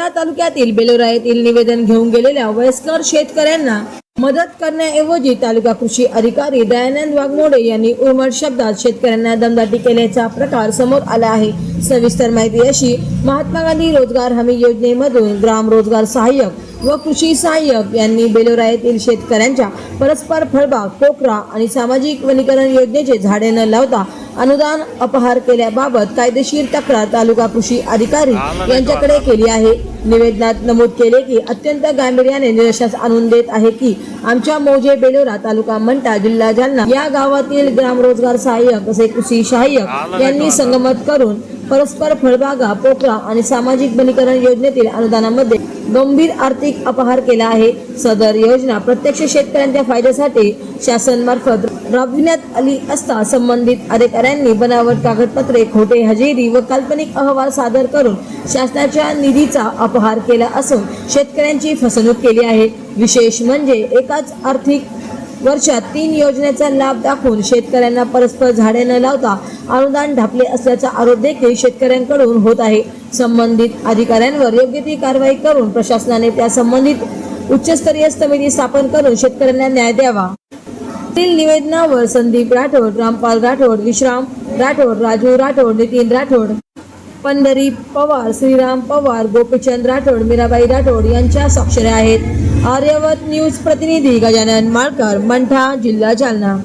मंठा तालुक्यातील बेलोरा येथील निवेदन घेऊन गेलेल्या वयस्कर शेतकऱ्यांना मदत करण्याऐवजी तालुका कृषी अधिकारी दयानंद वाघमोडे यांनी उर्मट शब्दात शेतकऱ्यांना दमदाटी केल्याचा प्रकार समोर आला आहे. सविस्तर माहिती अशी महात्मा गांधी रोजगार हमी योजनेमधून ग्राम रोजगार सहाय्यक व कृषी सहाय्यक यांनी बेलोरा येथील शेतकऱ्यांच्या परस्पर फळबाग पोखरा आणि सामाजिक वनीकरण योजनेचे झाडे न लावता अनुदान अपहार केल्याबाबत कायदेशीर तक्रार तालुका कृषी अधिकारी यांच्याकडे केली आहे. निवेदनात नमूद केले की अत्यंत गांभीर्याने निदर्शनास आणून देत आहे की आमच्या मोजे बेलोरा तालुका मंठा जिल्हा जालना या गावातील ग्राम रोजगार सहाय्यक असे कृषी सहाय्यक यांनी संगमत करून परस्पर फळबागा पोकळा आणि सामाजिक वनीकरण योजनेतील अनुदानामध्ये गंभीर आर्थिक अपहार केला आहे. सदर योजना प्रत्यक्ष शेतकऱ्यांच्या फायद्यासाठी शासन मार्फत राबविण्यात आली असता संबंधित अधिकाऱ्यांनी बनावट कागदपत्रे खोटे हजेरी व काल्पनिक अहवाल सादर करून शासनाच्या निधीचा अपहार केला असून शेतकऱ्यांची फसवणूक केली आहे. विशेष म्हणजे एकाच आर्थिक वर्षात तीन योजनेचा लाभ दाखवून शेतकऱ्यांना परस्पर झाडे न लावता अनुदान ढापले असल्याचा आरोप देखील शेतकऱ्यांकडून होत आहे. संबंधित अधिकाऱ्यांवर योग्य ती कारवाई करून प्रशासनाने त्या संबंधित उच्चस्तरीय समिती स्थापन करून शेतकऱ्यांना न्याय द्यावा. निवेदनावर संदीप राठोड रामपाल राठोड विश्राम राठोड राजू राठोड नितीन राठोड पंढरी पवार श्रीराम पवार गोपीचंद राठोड मीराबाई राठोड यांच्या स्वाक्षऱ्या आहेत. आर्यवत न्यूज प्रतिनिधी गजानन माळकर मंठा जिल्हा जालना.